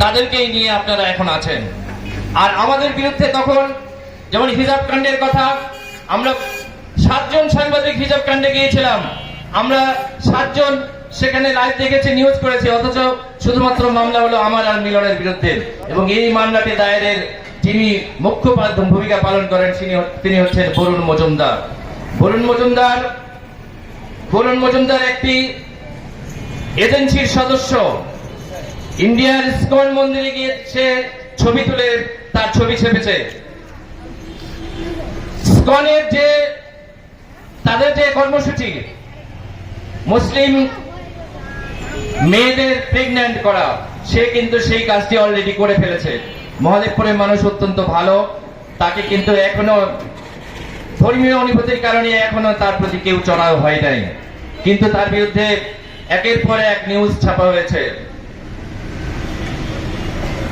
তাদেরকেই নিয়ে আপনারা এখন আছেন। আর আমাদের বিরুদ্ধে তখন যেমন হিজাব কাণ্ডের কথা, আমরা সাতজন সাংবাদিক হিজাব কাণ্ডে গিয়েছিলাম। আমরা সাতজন সেখানে লাইভ দেখেছি নিউজ করেছি, অথচ শুধুমাত্র মামলা হলো আমার আর মিলনের বিরুদ্ধে। এবং এই মামলাটি দায়েরের যিনি মুখ্য ভূমিকা পালন করেন তিনি হচ্ছেন বরুণ মজুমদার। বরুণ মজুমদার বরুণ মজুমদার একটি এজেন্সির সদস্য। ইন্ডিয়ার ইসকন মন্দিরে গিয়ে সে ছবি তুলে, তার ছবি ছেপেছে। ইসকনের যে, তাদের যে কর্মসূচি, মুসলিম মেয়েদের প্রেগন্যান্ট করা, সে কিন্তু সেই কাজটি অলরেডি করে ফেলেছে। মহাদেবপুরের মানুষ অত্যন্ত ভালো, তাকে কিন্তু এখনও ধর্মীয় অনুভূতির কারণে এখনও তার প্রতি কেউ চড়াও হয় নাই। কিন্তু তার বিরুদ্ধে একের পর এক নিউজ ছাপা হয়েছে।